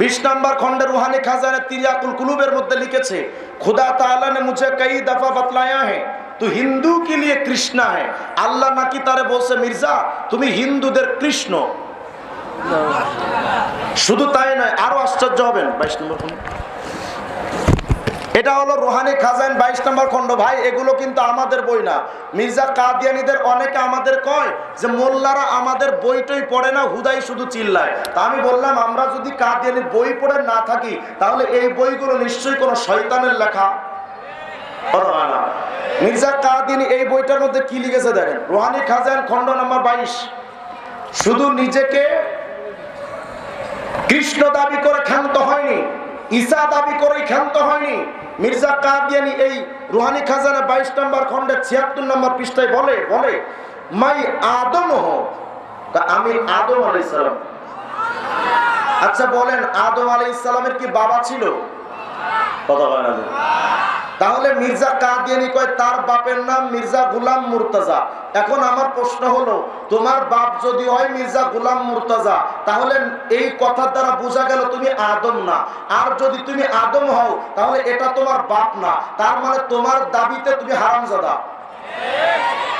বিশ নম্বর খন্ডে রুহানি খাজানে তিরিয়াকুল কুলুবের মধ্যে লিখেছে খুদা তালা নে মুঝে কই দফা বতলায়া হ্যাঁ তো হিন্দু কে লিয়ে কৃষ্ণা হ্যাঁ আল্লাহ নাকি তারে বলছে মির্জা তুমি হিন্দুদের কৃষ্ণ। শুধু তাই নয় আরও আশ্চর্য হবেন। বাইশ নম্বর খন্ড এটা হলো রোহানি খাজান বাইশ নম্বর খণ্ড। ভাই, এগুলো কিন্তু আমাদের বই না। মির্জা কাদিয়ানিদের অনেকে আমাদের কয় যে, মোল্লারা আমাদের বইটই পড়ে না, হুদাই শুধু চিল্লায়। তা আমি বললাম, আমরা যদি কাদিয়ানির বই পড়ে না থাকি, তাহলে এই বইগুলো নিশ্চয়ই কোনো শয়তানের লেখা? মির্জা কাদিয়ানি এই বইটার মধ্যে কি লিখেছে দেখেন? রোহানি খাজান খণ্ড নম্বর বাইশ। শুধু নিজেকে কৃষ্ণ দাবি করে ক্ষান্ত হয়নি ঈসা দাবি করে ক্ষান্ত হয়নি। মির্জা কাদিয়ানি এই রুহানি খাজানা বাইশ নম্বর খন্ডের ছিয়াত্তর নম্বর পৃষ্ঠায় বলে বলে, মাই আদম আমি আদম আলাইসালাম আচ্ছা বলেন, আদম আলাইসালামের কি বাবা ছিল? কথা বলে না যে। তাহলে মির্জা কাদিয়ানি কয়, তার বাপের নাম মির্জা গুলাম মুর্তাজা। এখন আমার প্রশ্ন হলো, তোমার বাপ যদি হয় মির্জা গুলাম মুর্তাজা, তাহলে এই কথার দ্বারা বোঝা গেল তুমি আদম না। আর যদি তুমি আদম হও, তাহলে এটা তোমার বাপ না। তার মানে তোমার দাবিতে তুমি হারামজাদা।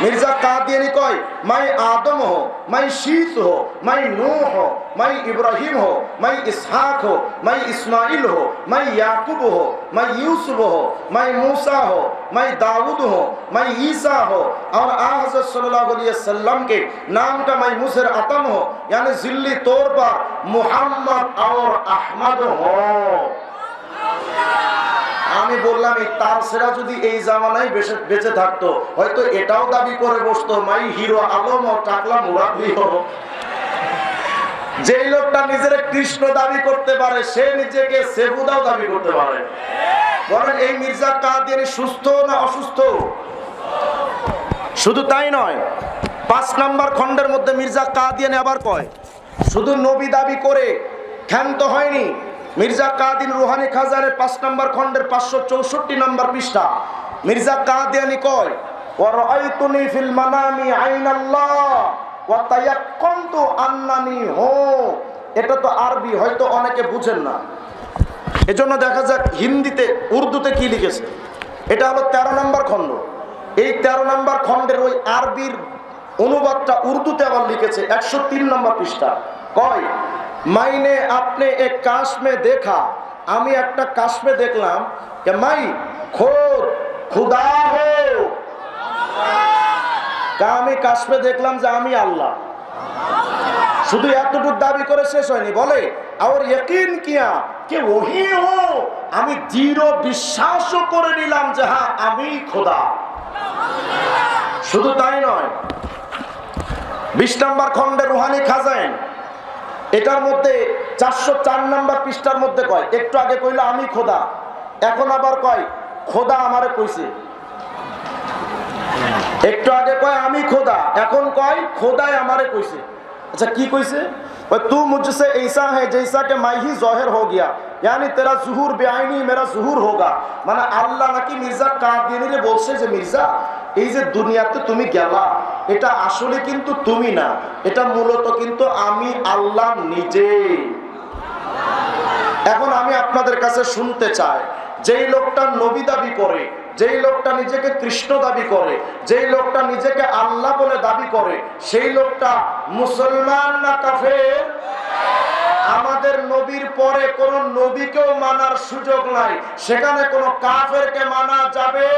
মির্জা কাদিয়ানি কয় মাই আদম হো মাই শীত হো মাই নূ হো মাই ইব্রাহিম হো মাই ইসহাক हो मैं इस्माइल हो मैं याकूब हो मैं यूसुफ हो मैं मूसा हो मैं दाऊद हो मैं ईसा हो और आ हजरत सल्लल्लाहु अलैहि वसल्लम के नाम का मैं मुसर अतम हो यानी जिल्ली तौर पर मोहम्मद और अहमद हो আমি বললাম, এই তার সেরা যদি এই জামানায় বেঁচে বেঁচে থাকতো, হয়তো এটাও দাবি করে বসতো, মাই হিরো আলম ও টাকলা মুরাদি যেই লোকটা নিজের কৃষ্ণ দাবি করতে পারে, সে নিজেকে সেবুদাও দাবি করতে পারে। বলেন, এই মির্জা কাদিয়ানি সুস্থ না অসুস্থ? শুধু তাই নয়, পাঁচ নাম্বার খণ্ডের মধ্যে মির্জা কাদিয়ানি আবার কয়, শুধু নবী দাবি করে ক্ষান্ত হয়নি মির্জা কাদিন রুহানি খাজানের পাঁচ নম্বর খণ্ডের পাঁচশো চৌষট্টি নম্বর পৃষ্ঠা। মির্জা কাদিয়ানি কয় হু। এটা তো আরবি, হয়তো অনেকে বুঝেন না। এজন্য দেখা যাক হিন্দিতে উর্দুতে কি লিখেছে। এটা হলো খণ্ড। এই তেরো নম্বর খণ্ডের ওই আরবির অনুবাদটা উর্দুতে আবার লিখেছে, একশো তিন নম্বর পৃষ্ঠা। কয় মাইনে আপনি এক কাশ মে দেখা। আমি একটা কাশ্মে দেখলাম যে মাই, খোদ, খুদা হো। আমি কাশ্মে দেখলাম যে আমি আল্লাহ। শুধু এতটুকু দাবি করে শেষ হয়নি, বলে আর ইয়কিন কিয়া কে ওহি হো? আমি দৃঢ় বিশ্বাসও করে নিলাম যে হ্যাঁ আমি খোদা। শুধু তাই নয়, বিশ নম্বর খণ্ডে রুহানি খাজাইন এটার মধ্যে চারশো চার নাম্বার পৃষ্ঠার মধ্যে কয়, একটু আগে কইলো আমি খোদা, এখন আবার কয়, খোদা আমারে কইছে। একটু আগে কয়, আমি খোদা, এখন কয় খোদায় আমারে কইছে। আচ্ছা কি কইছে? তু মুঝসে এইসা হ্যাঁ জৈসা কে মাইহি জহের হো গিয়া। ইয়ানি তেরা জুহুর বেআইনি, মেরা জুহুর হোগা। মানে আল্লাহ নাকি মির্জা কাদিনীরে বলছে যে, মির্জা এই যে দুনিয়াতে তুমি গেলা, এটা আসলে কিন্তু তুমি না, এটা মূলত কিন্তু আমি আল্লাহ নিজে। এখন আমি আপনাদের কাছে শুনতে চাই, যেই লোকটা নবী দাবি করে, যেই লোকটা নিজেকে কৃষ্ণ দাবি করে, যেই লোকটা নিজেকে আল্লাহ বলে দাবি করে, সেই লোকটা মুসলমান না কাফের? আমাদের নবীর পরে কোন নবীকেও মানার সুযোগ নাই, সেখানে কোন কাফেরকে মানা যাবে?